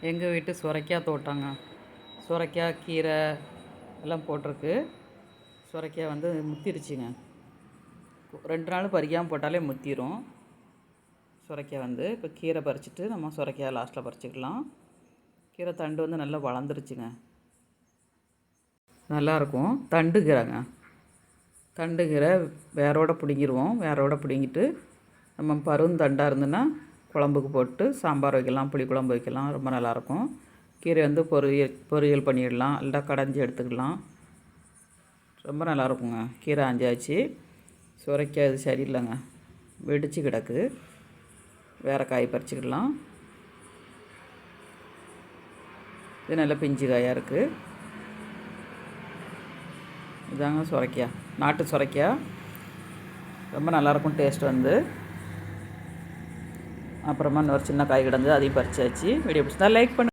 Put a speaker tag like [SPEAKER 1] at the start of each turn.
[SPEAKER 1] எங்கள் வீட்டு சுரைக்காய் தோட்டங்க. சுரைக்காய் கீரை எல்லாம் போட்டிருக்கு. சுரைக்காய் வந்து முத்திருச்சுங்க. ரெண்டு நாள் பறிக்காமல் போட்டாலே முத்திரும். சுரைக்காய் வந்து இப்போ கீரை பறிச்சுட்டு நம்ம சுரைக்காய் லாஸ்ட்டில் பறிச்சுக்கலாம். கீரை தண்டு வந்து நல்லா வளர்ந்துருச்சுங்க. நல்லாயிருக்கும். தண்டு கீரைங்க. தண்டு கீரை வேரோட பிடுங்கிடுவோம் வேரோட பிடுங்கிட்டு நம்ம பருந்தண்டாக இருந்துன்னா குழம்புக்கு போட்டு சாம்பார் வைக்கலாம் புளி குழம்பு வைக்கலாம் ரொம்ப நல்லாயிருக்கும். கீரை வந்து பொரியல் பொரியல் பண்ணிடலாம் இல்லை கடைஞ்சி எடுத்துக்கலாம். ரொம்ப நல்லாயிருக்குங்க. கீரை அஞ்சாச்சு. சுரைக்காய் இது சரியில்லைங்க. வெடிச்சு கிடக்கு. வேறு காய் பறிச்சுக்கலாம் இது நல்ல பிஞ்சு காயாக இருக்குது இதாங்க சுரைக்காய் நாட்டு சுரைக்காய் ரொம்ப நல்லாயிருக்கும் டேஸ்ட் வந்து. அப்புறமா இன்னொரு சின்ன காய் கிடந்து அதையும் பறிச்சாச்சு. வீடியோ பிடிச்சா லைக் பண்ணு